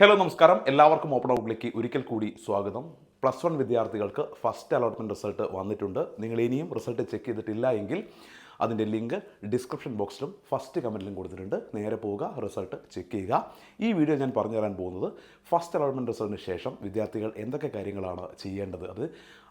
Hello നമസ്കാരം. എല്ലാവർക്കും open ഔട്ട്ലേക്ക് ഒരിക്കൽ കൂടി സ്വാഗതം. പ്ലസ് വൺ വിദ്യാർത്ഥികൾക്ക് ഫസ്റ്റ് അലോട്ട്മെന്റ് റിസൾട്ട് വന്നിട്ടുണ്ട്. നിങ്ങൾ ഇനിയും റിസൾട്ട് ചെക്ക് ചെയ്തിട്ടില്ല എങ്കിൽ അതിന്റെ ലിങ്ക് ഡിസ്ക്രിപ്ഷൻ ബോക്സിലും ഫസ്റ്റ് കമന്റിലും കൊടുത്തിട്ടുണ്ട്. നേരെ പോവുക റിസൾട്ട് ചെക്ക് ചെയ്യുക. ഈ വീഡിയോ ഞാൻ പറഞ്ഞു തരാൻ പോകുന്നത് ഫസ്റ്റ് അലോട്ട്മെന്റ് റിസൾട്ടിന് ശേഷം വിദ്യാർത്ഥികൾ എന്തൊക്കെ കാര്യങ്ങളാണ് ചെയ്യേണ്ടത്? അത്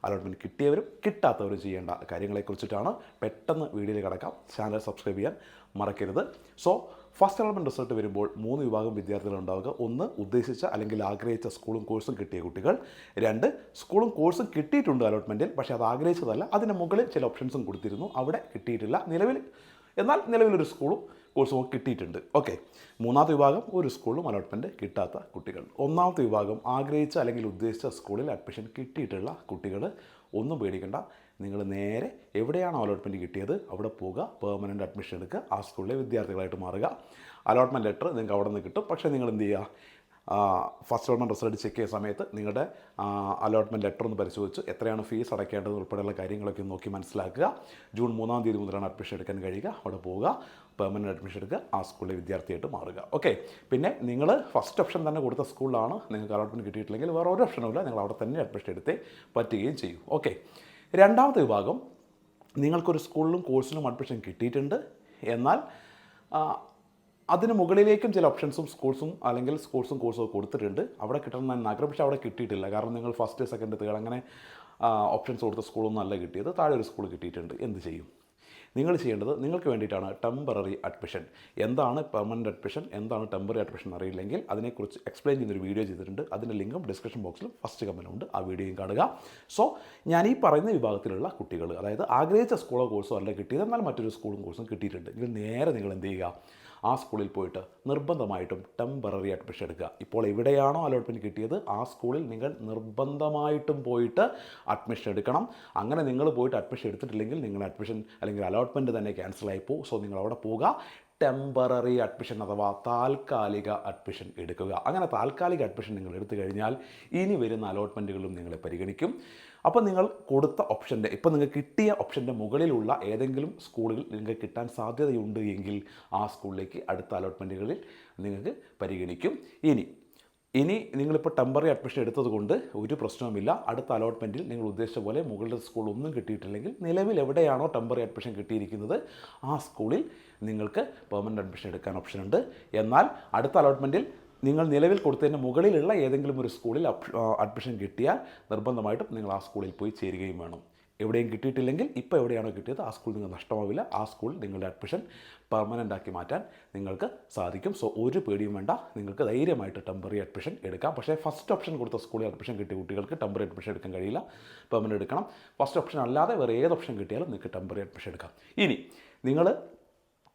അലോട്ട്മെന്റ് കിട്ടിയവരും കിട്ടാത്തവരും ചെയ്യേണ്ട കാര്യങ്ങളെക്കുറിച്ചിട്ടാണ്. പെട്ടെന്ന് വീഡിയോയിൽ കിടക്കാം. ചാനൽ സബ്സ്ക്രൈബ് ചെയ്യാൻ മറക്കരുത്. സോ ഫസ്റ്റ് അലോട്ട്മെന്റ് റിസൾട്ട് വരുമ്പോൾ മൂന്ന് വിഭാഗം വിദ്യാർത്ഥികൾ ഉണ്ടാവുക. ഒന്ന് ഉദ്ദേശിച്ച അല്ലെങ്കിൽ ആഗ്രഹിച്ച സ്കൂളും കോഴ്സും കിട്ടിയ കുട്ടികൾ. രണ്ട് സ്കൂളും കോഴ്സും കിട്ടിയിട്ടുണ്ട് അലോട്ട്മെന്റിൽ പക്ഷേ അത് ആഗ്രഹിച്ചതല്ല. അതിന് മുകളിൽ ചില ഓപ്ഷൻസും കൊടുത്തിരുന്നു. അവിടെ കിട്ടിയിട്ടില്ല. നിലവിൽ എന്നാൽ നിലവിലൊരു സ്കൂളും കോഴ്സും ഒക്കെ കിട്ടിയിട്ടുണ്ട്. ഓക്കെ മൂന്നാമത്തെ വിഭാഗം ഒരു സ്കൂളിലും അലോട്ട്മെന്റ് കിട്ടാത്ത കുട്ടികൾ. ഒന്നാമത്തെ വിഭാഗം ആഗ്രഹിച്ച അല്ലെങ്കിൽ ഉദ്ദേശിച്ച സ്കൂളിൽ അഡ്മിഷൻ കിട്ടിയിട്ടുള്ള കുട്ടികൾ. ഒന്നും പേടിക്കണ്ട. നിങ്ങൾ നേരെ എവിടെയാണോ അലോട്ട്മെന്റ് കിട്ടിയത്? അവിടെ പോവുക പെർമനന്റ് അഡ്മിഷൻ എടുക്കുക ആ സ്കൂളിലെ വിദ്യാർത്ഥികളായിട്ട് മാറുക. അലോട്ട്മെന്റ് ലെറ്റർ നിങ്ങൾക്ക് അവിടെ നിന്ന് കിട്ടും. പക്ഷേ നിങ്ങൾ എന്ത് ചെയ്യുക? ഫസ്റ്റ് അലോട്ട്മെന്റ് റിസൾട്ട് ചെക്ക് ചെയ്യുന്ന സമയത്ത് നിങ്ങളുടെ അലോട്ട്മെന്റ് ലെറ്റർ ഒന്ന് പരിശോധിച്ച് എത്രയാണ് ഫീസ് അടയ്ക്കേണ്ടത് ഉൾപ്പെടെയുള്ള കാര്യങ്ങളൊക്കെ നോക്കി മനസ്സിലാക്കുക. ജൂൺ മൂന്നാം തീയതി മുതലാണ് അഡ്മിഷൻ എടുക്കാൻ കഴിയുക. അവിടെ പോവുക പെർമനന്റ് അഡ്മിഷൻ എടുക്കുക ആ സ്കൂളിലെ വിദ്യാർത്ഥിയായിട്ട് മാറുക. ഓക്കെ പിന്നെ നിങ്ങൾ ഫസ്റ്റ് ഓപ്ഷൻ തന്നെ കൊടുത്ത സ്കൂളിലാണ് നിങ്ങൾക്ക് അലോട്ട്മെന്റ് കിട്ടിയിട്ടില്ലെങ്കിൽ വേറെ ഒരു ഓപ്ഷനും ഇല്ല. നിങ്ങൾ അവിടെ തന്നെ അഡ്മിഷൻ എടുത്തേ പറ്റുകയും ചെയ്യും. ഓക്കെ രണ്ടാമത്തെ വിഭാഗം നിങ്ങൾക്കൊരു സ്കൂളിലും കോഴ്സിലും അഡ്മിഷൻ കിട്ടിയിട്ടുണ്ട്. എന്നാൽ അതിന് മുകളിലേക്കും ചില ഓപ്ഷൻസും സ്കൂൾസും അല്ലെങ്കിൽ സ്കൂൾസും കോഴ്സും കൊടുത്തിട്ടുണ്ട്. അവിടെ കിട്ടണം നഗരം പക്ഷേ അവിടെ കിട്ടിയിട്ടില്ല. കാരണം നിങ്ങൾ ഫസ്റ്റ് സെക്കൻഡ് തേർഡ് അങ്ങനെ ഓപ്ഷൻസ് കൊടുത്ത സ്കൂളൊന്നും അല്ല കിട്ടിയത്. താഴെ ഒരു സ്കൂൾ കിട്ടിയിട്ടുണ്ട്. എന്ത് ചെയ്യും? നിങ്ങൾ ചെയ്യേണ്ടത് നിങ്ങൾക്ക് വേണ്ടിയിട്ടാണ് ടെമ്പററി അഡ്മിഷൻ എന്താണ് പെർമനന്റ് അഡ്മിഷൻ എന്താണ് ടെമ്പററി അഡ്മിഷൻ അറിയില്ലെങ്കിൽ അതിനെക്കുറിച്ച് എക്സ്പ്ലെയിൻ ചെയ്യുന്നൊരു വീഡിയോ ചെയ്തിട്ടുണ്ട്. അതിന്റെ ലിങ്കും ഡിസ്ക്രിപ്ഷൻ ബോക്സിലും ഫസ്റ്റ് കമന്റുണ്ട് ആ വീഡിയോയും കാണുക. സോ ഞാൻ ഈ പറയുന്ന വിഭാഗത്തിലുള്ള കുട്ടികൾ അതായത് ആഗ്രഹിച്ച സ്കൂളോ കോഴ്സോ അല്ല കിട്ടിയത് എന്നാൽ മറ്റൊരു സ്കൂളും കോഴ്സും കിട്ടിയിട്ടുണ്ട്. ഇതിൽ നേരെ നിങ്ങൾ എന്ത് ചെയ്യുക? ആ സ്കൂളിൽ പോയിട്ട് നിർബന്ധമായിട്ടും ടെമ്പററി അഡ്മിഷൻ എടുക്കുക. ഇപ്പോൾ എവിടെയാണോ അലോട്ട്മെന്റ് കിട്ടിയത് ആ സ്കൂളിൽ നിങ്ങൾ നിർബന്ധമായിട്ടും പോയിട്ട് അഡ്മിഷൻ എടുക്കണം. അങ്ങനെ നിങ്ങൾ പോയിട്ട് അഡ്മിഷൻ എടുത്തിട്ടില്ലെങ്കിൽ നിങ്ങളുടെ അഡ്മിഷൻ അല്ലെങ്കിൽ അലോട്ട്മെന്റ് തന്നെ ക്യാൻസലായി പോകും. സോ നിങ്ങൾ അവിടെ പോവുക. ടെമ്പററി അഡ്മിഷൻ അഥവാ താൽക്കാലിക അഡ്മിഷൻ എടുക്കുക. അങ്ങനെ താൽക്കാലിക അഡ്മിഷൻ നിങ്ങൾ എടുത്തു കഴിഞ്ഞാൽ ഇനി വരുന്ന അലോട്ട്മെന്റുകളും നിങ്ങളെ പരിഗണിക്കും. അപ്പോൾ നിങ്ങൾ കൊടുത്ത ഓപ്ഷന്റെ ഇപ്പോൾ നിങ്ങൾക്ക് കിട്ടിയ ഓപ്ഷന്റെ മുകളിലുള്ള ഏതെങ്കിലും സ്കൂളിൽ നിങ്ങൾക്ക് കിട്ടാൻ സാധ്യതയുണ്ട് എങ്കിൽ ആ സ്കൂളിലേക്ക് അടുത്ത അലോട്ട്മെന്റുകളിൽ നിങ്ങൾക്ക് പരിഗണിക്കും. ഇനി ഇനി നിങ്ങളിപ്പോൾ ടെമ്പററി അഡ്മിഷൻ എടുത്തതുകൊണ്ട് ഒരു പ്രശ്നവുമില്ല. അടുത്ത അലോട്ട്മെന്റിൽ നിങ്ങൾ ഉദ്ദേശിച്ച പോലെ മുകളിലെ സ്കൂൾ ഒന്നും കിട്ടിയിട്ടില്ലെങ്കിൽ നിലവിൽ എവിടെയാണോ ടെമ്പററി അഡ്മിഷൻ കിട്ടിയിരിക്കുന്നത് ആ സ്കൂളിൽ നിങ്ങൾക്ക് പെർമനന്റ് അഡ്മിഷൻ എടുക്കാൻ ഓപ്ഷൻ ഉണ്ട്. എന്നാൽ അടുത്ത അലോട്ട്മെന്റിൽ നിങ്ങൾ നിലവിൽ കൊടുത്തതിന് മുകളിലുള്ള ഏതെങ്കിലും ഒരു സ്കൂളിൽ അഡ്മിഷൻ കിട്ടിയാൽ നിർബന്ധമായിട്ടും നിങ്ങൾ ആ സ്കൂളിൽ പോയി ചേരുകയും വേണം. എവിടെയും കിട്ടിയിട്ടില്ലെങ്കിൽ ഇപ്പോൾ എവിടെയാണോ കിട്ടിയത് ആ സ്കൂളിൽ നിങ്ങൾക്ക് നഷ്ടമാവില്ല. ആ സ്കൂൾ നിങ്ങളുടെ അഡ്മിഷൻ പെർമനന്റ് ആക്കി മാറ്റാൻ നിങ്ങൾക്ക് സാധിക്കും. സോ ഒരു പേടിയും വേണ്ട. നിങ്ങൾക്ക് ധൈര്യമായിട്ട് ടെമ്പററി അഡ്മിഷൻ എടുക്കാം. പക്ഷേ ഫസ്റ്റ് ഓപ്ഷൻ കൊടുത്ത സ്കൂളിൽ അഡ്മിഷൻ കിട്ടിയ കുട്ടികൾക്ക് ടെമ്പററി അഡ്മിഷൻ എടുക്കാൻ കഴിയില്ല. പെർമനന്റ് എടുക്കണം. ഫസ്റ്റ് ഓപ്ഷൻ അല്ലാതെ വേറെ ഏത് ഓപ്ഷൻ കിട്ടിയാലും നിങ്ങൾക്ക് ടെമ്പററി അഡ്മിഷൻ എടുക്കാം. ഇനി നിങ്ങൾ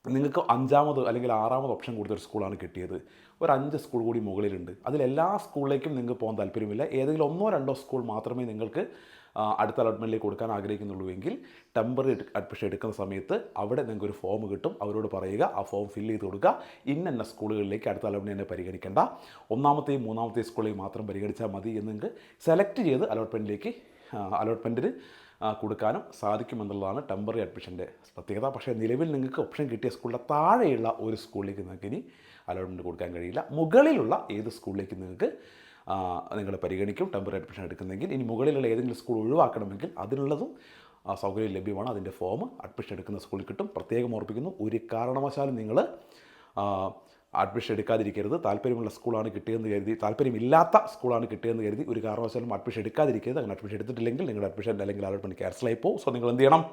നിങ്ങൾക്ക് അഞ്ചാമത് അല്ലെങ്കിൽ ആറാമത് ഓപ്ഷൻ കൊടുത്ത ഒരു സ്കൂളാണ് കിട്ടിയത്. ഒരു അഞ്ച് സ്കൂൾ കൂടി മുകളിലുണ്ട്. അതിലെല്ലാ സ്കൂളിലേക്കും നിങ്ങൾക്ക് പോകാൻ താല്പര്യമില്ല. ഏതെങ്കിലും ഒന്നോ രണ്ടോ സ്കൂൾ മാത്രമേ നിങ്ങൾക്ക് അടുത്ത അലോട്ട്മെന്റിലേക്ക് കൊടുക്കാൻ ആഗ്രഹിക്കുന്നുള്ളൂ എങ്കിൽ ടെമ്പററി അഡ്മിഷൻ എടുക്കുന്ന സമയത്ത് അവിടെ നിങ്ങൾക്ക് ഒരു ഫോം കിട്ടും. അവരോട് പറയുക ആ ഫോം ഫില്ല് ചെയ്ത് കൊടുക്കുക. ഇന്ന സ്കൂളുകളിലേക്ക് അടുത്ത അലോട്ട്മെന്റിനെ പരിഗണിക്കേണ്ട. ഒന്നാമത്തെയും മൂന്നാമത്തെയും സ്കൂളിൽ മാത്രം പരിഗണിച്ചാൽ മതി എന്ന് നിങ്ങൾക്ക് സെലക്ട് ചെയ്ത് അലോട്ട്മെന്റിലേക്ക് അലോട്ട്മെന്റിന് കൊടുക്കാനും സാധിക്കുമെന്നുള്ളതാണ് ടെമ്പററി അഡ്മിഷന്റെ പ്രത്യേകത. പക്ഷേ നിലവിൽ നിങ്ങൾക്ക് ഓപ്ഷൻ കിട്ടിയ സ്കൂളിന്റെ താഴെയുള്ള ഒരു സ്കൂളിലേക്ക് നിങ്ങൾക്ക് ഇനി അലോട്ട്മെന്റ് കൊടുക്കാൻ കഴിയില്ല. മുകളിലുള്ള ഏത് സ്കൂളിലേക്ക് നിങ്ങൾക്ക് നിങ്ങൾ പരിഗണിക്കും ടെമ്പററി അഡ്മിഷൻ എടുക്കുന്നെങ്കിൽ. ഇനി മുകളിലുള്ള ഏതെങ്കിലും സ്കൂൾ ഒഴിവാക്കണമെങ്കിൽ അതിനുള്ളതും സൗകര്യം ലഭ്യമാണ്. അതിന്റെ ഫോം അഡ്മിഷൻ എടുക്കുന്ന സ്കൂളിൽ കിട്ടും. പ്രത്യേകം ഓർപ്പിക്കുന്നു. ഒരു കാരണവശാലും നിങ്ങൾ അഡ്മിഷൻ എടുക്കാതിരിക്കരുത്. താല്പര്യമുള്ള സ്കൂളാണ് കിട്ടിയതെന്ന് കരുതി താല്പര്യമില്ലാത്ത സ്കൂളാണ് കിട്ടിയതെന്ന് കരുതി ഒരു കാരണവശാലും അഡ്മിഷൻ എടുക്കാതിരിക്കരുത്. അങ്ങനെ അഡ്മിഷൻ എടുത്തിട്ടില്ലെങ്കിൽ നിങ്ങളുടെ അഡ്മിഷൻ അല്ലെങ്കിൽ അലോട്ട്മെന്റ് ക്യാൻസലായി പോകും. സോ നിങ്ങൾ എന്ത് ചെയ്യണം?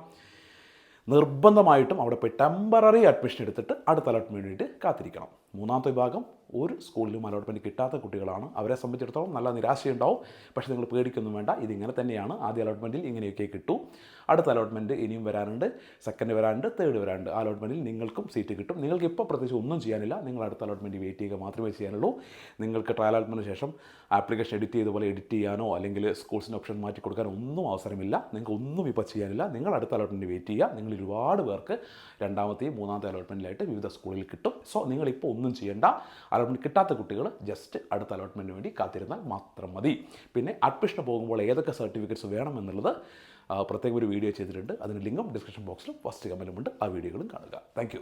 നിർബന്ധമായിട്ടും അവിടെ പോയി ടെമ്പററി അഡ്മിഷൻ എടുത്തിട്ട് അടുത്ത അലോട്ട്മെന്റ് വേണ്ടിയിട്ട് കാത്തിരിക്കണം. മൂന്നാമത്തെ വിഭാഗം ഒരു സ്കൂളിലും അലോട്ട്മെന്റ് കിട്ടാത്ത കുട്ടികളാണ്. അവരെ സംബന്ധിച്ചിടത്തോളം നല്ല നിരാശയുണ്ടാവും. പക്ഷേ നിങ്ങൾ പേടിക്കൊന്നും വേണ്ട. ഇതിങ്ങനെ തന്നെയാണ്. ആദ്യ അലോട്ട്മെന്റിൽ ഇങ്ങനെയൊക്കെ കിട്ടൂ. അടുത്ത അലോട്ട്മെന്റ് ഇനിയും വരാനുണ്ട്. സെക്കൻഡ് വരാനുണ്ട്. തേർഡ് വരാനുണ്ട്. അലോട്ട്മെന്റിൽ നിങ്ങൾക്കും സീറ്റ് കിട്ടും. നിങ്ങൾക്ക് ഇപ്പോൾ പ്രത്യേകിച്ച് ഒന്നും ചെയ്യാനില്ല. നിങ്ങൾ അടുത്ത അലോട്ട്മെന്റ് വെയിറ്റ് ചെയ്യുക മാത്രമേ ചെയ്യാനുള്ളൂ. നിങ്ങൾക്ക് ട്രയൽ അലോട്ട്മെന്റിന് ശേഷം ആപ്ലിക്കേഷൻ എഡിറ്റ് ചെയ്ത എഡിറ്റ് ചെയ്യാനോ അല്ലെങ്കിൽ സ്കൂൾസിന്റെ ഓപ്ഷൻ മാറ്റി കൊടുക്കാനോ ഒന്നും അവസരമില്ല. നിങ്ങൾക്ക് ഒന്നും ഇപ്പോൾ ചെയ്യാനില്ല. നിങ്ങൾ അടുത്ത അലോട്ട്മെന്റ് വെയിറ്റ് ചെയ്യുക. നിങ്ങൾ ഒരുപാട് പേർക്ക് രണ്ടാമത്തെയും മൂന്നാമത്തെ അലോട്ട്മെന്റിലായിട്ട് വിവിധ സ്കൂളിൽ കിട്ടും. സോ നിങ്ങളിപ്പോൾ ഒന്നും ചെയ്യേണ്ട. അലോട്ട്മെന്റ് കിട്ടാത്ത കുട്ടികൾ ജസ്റ്റ് അടുത്ത അലോട്ട്മെന്റിന് വേണ്ടി കാത്തിരുന്നാൽ മാത്രം മതി. പിന്നെ അഡ്മിഷന് പോകുമ്പോൾ ഏതൊക്കെ സർട്ടിഫിക്കറ്റ്സ് വേണമെന്നുള്ളത് എന്നുള്ളത് പ്രത്യേകം ഒരു വീഡിയോ ചെയ്തിട്ടുണ്ട്. അതിന്റെ ലിങ്കും ഡിസ്ക്രിപ്ഷൻ ബോക്സിലും ഫസ്റ്റ് കമന്റുമുണ്ട് ആ വീഡിയോകളും കാണുക. താങ്ക്